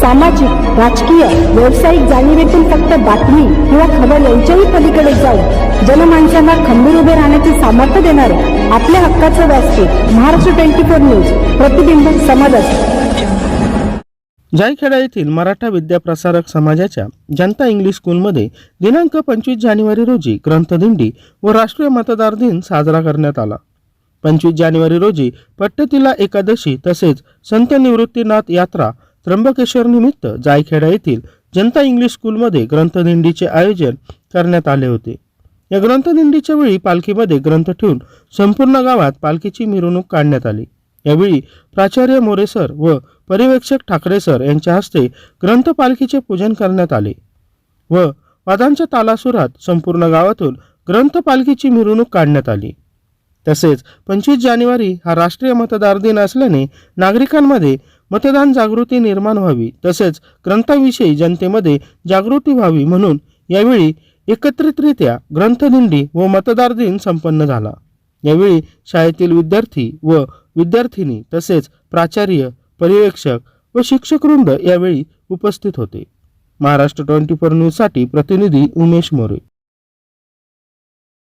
सामाजिक राजकीय व्यावसायिक जाणीवेतून फक्त बातमी किंवा खबर यांच्याही पलीकडे जाऊन जनमानसांना खंबीर उभे राहण्याचे सामर्थ्य देणारे आपल्या हक्काचं व्यासपीठ महाराष्ट्र ट्वेंटी फोर न्यूज प्रतिबिंब समाजाचे. जायखेडा येथील मराठा विद्याप्रसारक समाजाच्या जनता इंग्लिश स्कूलमध्ये दिनांक पंचवीस जानेवारी रोजी ग्रंथदिंडी व राष्ट्रीय मतदार दिन साजरा करण्यात आला. पंचवीस जानेवारी रोजी पट्टतिला एकादशी तसेच संत निवृत्तीनाथ यात्रा त्र्यंबकेश्वर निमित्त जायखेडा येथील जनता इंग्लिश स्कूलमध्ये ग्रंथदिंडीचे आयोजन करण्यात आले होते. या ग्रंथदिंडीच्या वेळी पालखीमध्ये ग्रंथ ठेवून संपूर्ण गावात पालखीची मिरवणूक काढण्यात आली. यावेळी प्राचार्य मोरेसर व पर्यवेक्षक ठाकरे सर यांच्या हस्ते ग्रंथ पालखीचे पूजन करण्यात आले व वादांच्या तालासुरात संपूर्ण गावातून ग्रंथ पालखीची मिरवणूक काढण्यात आली. तसेच पंचवीस जानेवारी हा राष्ट्रीय मतदार दिन असल्याने नागरिकांमध्ये मतदान जागृती निर्माण व्हावी तसेच ग्रंथाविषयी जनतेमध्ये जागृती व्हावी म्हणून यावेळी एकत्रितरित्या ग्रंथदिंडी व मतदार दिन संपन्न झाला. यावेळी शाळेतील विद्यार्थी व विद्यार्थिनी तसेच प्राचार्य पर्यवेक्षक व शिक्षकवृंद यावेळी उपस्थित होते. महाराष्ट्र ट्वेंटी फोर न्यूजसाठी प्रतिनिधी उमेश मोरे.